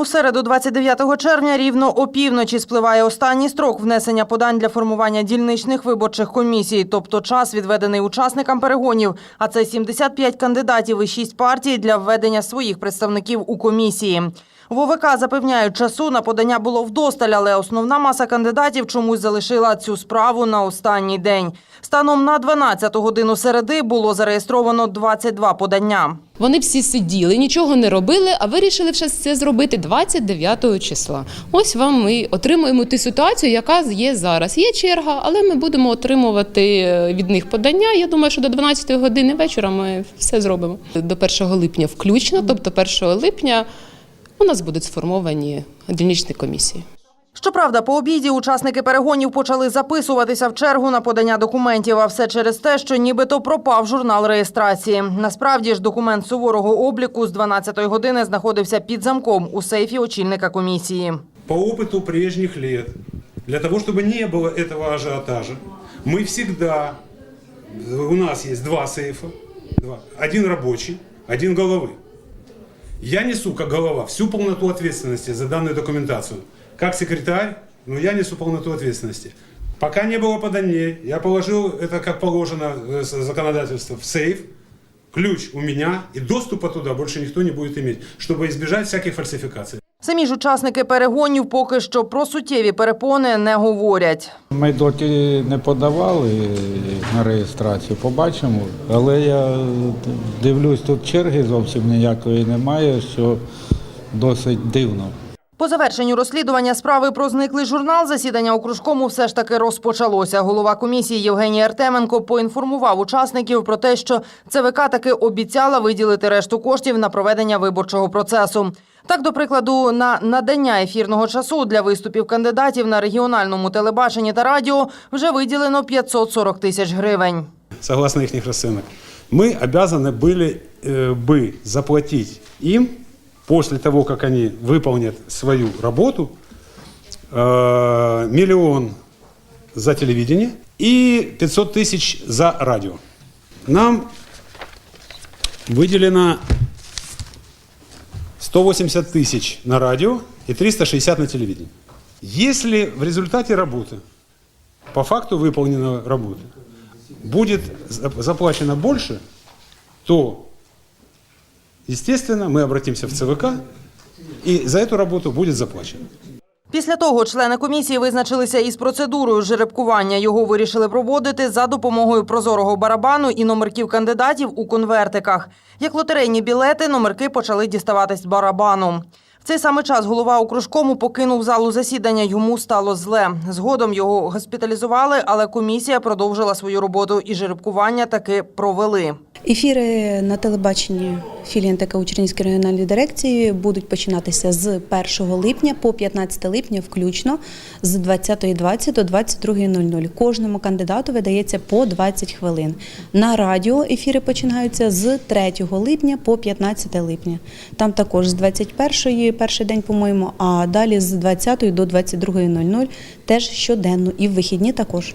У середу, 29 червня, рівно опівночі спливає останній строк внесення подань для формування дільничних виборчих комісій, тобто час відведений учасникам перегонів. А це 75 кандидатів і 6 партій для введення своїх представників у комісії. В ОВК запевняють, часу на подання було вдосталь, але основна маса кандидатів чомусь залишила цю справу на останній день. Станом на 12 годину середи було зареєстровано 22 подання. Вони всі сиділи, нічого не робили, а вирішили вже це зробити 29 числа. Ось вам ми отримуємо ту ситуацію, яка є зараз. Є черга, але ми будемо отримувати е, від них подання. Я думаю, що до 12 години вечора ми все зробимо. До 1 липня включно, тобто 1 липня у нас будуть сформовані дільничні комісії. Щоправда, по обіді учасники перегонів почали записуватися в чергу на подання документів, а все через те, що нібито пропав журнал реєстрації. Насправді ж документ суворого обліку з 12-ї години знаходився під замком у сейфі очільника комісії. по опыту прежних лет, для того, чтобы не было этого ажиотажа, мы всегда, у нас есть два сейфа, два, один рабочий, один головы. Я несу, как голова, всю полноту ответственности за данную документацию. Как секретарь, но я несу полноту ответственности. Пока не было поданий, я положил это, как положено э, с- законодательство, в сейф, ключ у меня, и доступа туда больше никто не будет иметь, чтобы избежать всяких фальсификаций. Самі ж учасники перегонів поки що про суттєві перепони не говорять. Ми доки не подавали на реєстрацію, побачимо. Але я дивлюсь, тут черги зовсім ніякої немає, що досить дивно. По завершенню розслідування справи про зниклий журнал засідання окружкому все ж таки розпочалося. Голова комісії Євгеній Артеменко поінформував учасників про те, що ЦВК таки обіцяла виділити решту коштів на проведення виборчого процесу. Так, до прикладу, на надання ефірного часу для виступів кандидатів на регіональному телебаченні та радіо вже виділено 540 тисяч гривень. согласно их расценок, мы обязаны были э, бы заплатить им После того, как они выполнят свою работу, э, миллион за телевидение и 500 тысяч за радио. Нам выделено 180 тысяч на радио и 360 на телевидении. Если в результате работы, по факту выполненной работы, будет за- заплачено больше, то, естественно, мы обратимся в ЦВК, и за эту работу будет заплачено. Після того члени комісії визначилися із процедурою жеребкування. Його вирішили проводити за допомогою прозорого барабану і номерків кандидатів у конвертиках. Як лотерейні білети, номерки почали діставатись з барабану. В цей самий час голова окружкому покинув залу засідання. Йому стало зле. Згодом його госпіталізували, але комісія продовжила свою роботу і жеребкування таки провели. Ефіри на телебаченні філії НТК у Чернігівській регіональній дирекції будуть починатися з 1 липня по 15 липня включно з 20.20 до 22.00. Кожному кандидату видається по 20 хвилин. На радіо ефіри починаються з 3 липня по 15 липня. Там також з 21 перший день, по-моєму, а далі з 20 до 22.00 теж щоденно і в вихідні також.